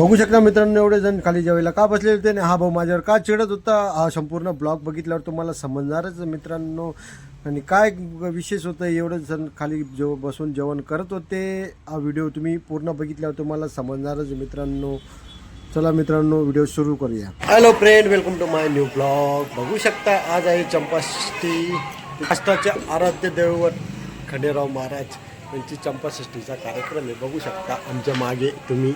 बघू शकता मित्रांनो एवढे जण खाली जेवायला का बसले होते आणि हा भाऊ माझ्यावर का चिडत होता? हा संपूर्ण ब्लॉग बघितल्यावर तुम्हाला समजणारच मित्रांनो. आणि काय विशेष होतं एवढं जण खाली जेव बसून जेवण करत होते. हा व्हिडिओ तुम्ही पूर्ण बघितल्यावर तुम्हाला समजणारच मित्रांनो. चला मित्रांनो व्हिडिओ सुरू करूया. Hello friend welcome to my new blog बघू शकता आज आहे चंपाषष्ठी महाराष्ट्राचे आराध्य दैवत खंडेराव महाराज यांची चंपाषष्ठीचा कार्यक्रम आहे. बघू शकता आमच्या मागे तुम्ही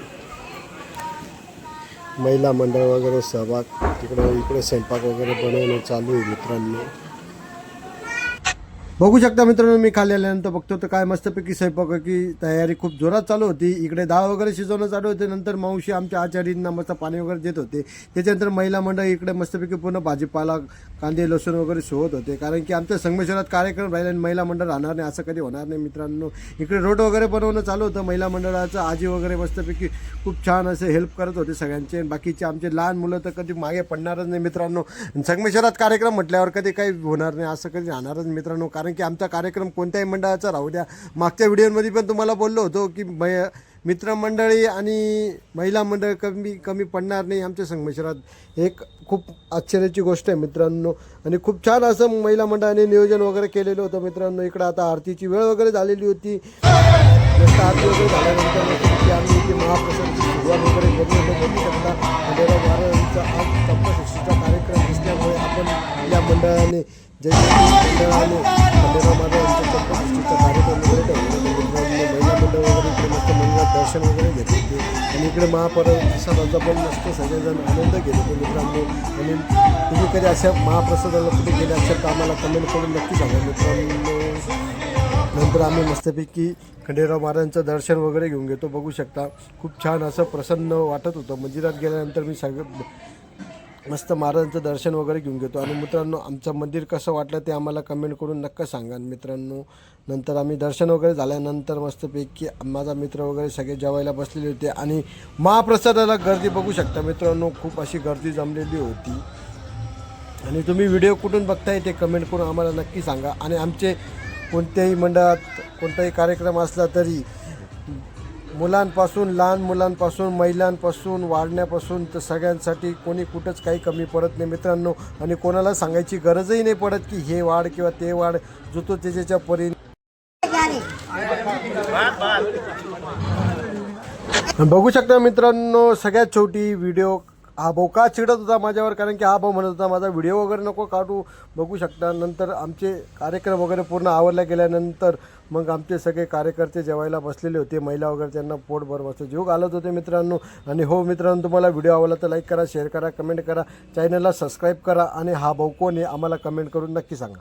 महिला मंडळ वगैरे सहभाग तिकडे इकडे स्वयंपाक वगैरे बनवणं चालू आहे मित्रांनो. बघू शकता मित्रांनो मी खाली आल्यानंतर बघतो तर काय मस्तपैकी स्वयंपाकाची तयारी खूप जोरात चालू होती. इकडे डाळ वगैरे शिजवणं चालू होते. नंतर मावशी आमच्या आचार्यांना मस्त पाणी वगैरे देत होते. त्याच्यानंतर महिला मंडळ इकडे मस्तपैकी पूर्ण भाजीपाला कांदे लसूण वगैरे सोबत होते. कारण की आमच्या संगमेश्वरात कार्यक्रम राहिले आणि महिला मंडळ राहणार नाही असं कधी होणार नाही मित्रांनो. इकडे रोड वगैरे बनवणं चालू होतं. महिला मंडळाचं आजी वगैरे मस्तपैकी खूप छान असे हेल्प करत होते सगळ्यांचे. बाकीचे आमचे लहान मुलं तर कधी मागे पडणारच नाही मित्रांनो. संगमेश्वरात कार्यक्रम म्हटल्यावर कधी काही होणार नाही असं कधी राहणारच मित्रांनो. मित्रांनो कारण की आमचा कार्यक्रम कोणत्याही मंडळाचा राहू द्या. मागच्या व्हिडिओमध्ये पण तुम्हाला बोललो होतो की मै मित्रमंडळी आणि महिला मंडळ कमी कमी पडणार नाही आमच्या संगमेश्वरात एक खूप आश्चर्याची गोष्ट आहे मित्रांनो. आणि खूप छान असं महिला मंडळाने नियोजन वगैरे केलेलं होतं मित्रांनो. इकडं आता आरतीची वेळ वगैरे झालेली होती. मंडळाने जय मंडळाने खंडेराव महाराज यांच्या कार्यक्रम वगैरे महिला मंडळ वगैरे इकडे मस्त मंदिरात दर्शन वगैरे घेतले होते. आणि इकडे महाप्रसादाचा पण मस्त सगळेजण आनंद घेत होते मित्रांनो. आणि तुम्ही कधी अशा महाप्रसादाला कुठे गेले असेल तर आम्हाला कमेंट करून नक्की सांगा मित्रांनो. नंतर आम्ही मस्तपैकी खंडेराव महाराजांचं दर्शन वगैरे घेऊन घेतो. बघू शकता. खूप छान असं प्रसन्न वाटत होतं. मंदिरात गेल्यानंतर मी सगळं मस्त महाराजांचं दर्शन वगैरे घेऊन घेतो. आणि मित्रांनो आमचं मंदिर कसं वाटलं ते आम्हाला कमेंट करून नक्की सांगा. मित्रांनो नंतर आम्ही दर्शन वगैरे झाल्यानंतर मस्तपैकी माझा मित्र वगैरे सगळे जेवायला बसलेले होते. आणि महाप्रसादाला गर्दी बघू शकता. मित्रांनो खूप अशी गर्दी जमलेली होती. आणि तुम्ही व्हिडिओ कुठून बघताय ते कमेंट करून आम्हाला नक्की सांगा. आणि आमचे कोणत्याही मंडळात कोणताही कार्यक्रम असला तरी मुलांपासून लहान मुलांपासून महिलांपासून वाढण्यापासून तर सगळ्यांसाठी कोणी कुठंच काही कमी पडत नाही मित्रांनो. आणि कोणाला सांगायची गरजही नाही पडत की हे वाढ किंवा ते वाढ जो तो त्याच्या परी बघू शकता मित्रांनो सगळ्यात छोटी व्हिडिओ हा भाऊ का चिडत होता माझ्यावर? कारण की हा भाऊ म्हणत होता माझा व्हिडिओ वगैरे नको काढू बघू शकता. नंतर आमचे कार्यक्रम वगैरे पूर्ण आवरल्या गेल्यानंतर मग आमचे सगळे कार्यकर्ते जेवायला बसलेले होते महिला वगैरे त्यांना पोट भर बसतो जीव घालत होते मित्रांनो. आणि हो मित्रांनो तुम्हाला व्हिडिओ आवडला तर लाईक करा शेअर करा कमेंट करा चॅनलला सबस्क्राईब करा आणि हा भाऊ कोण आहे आम्हाला कमेंट करून नक्की सांगा.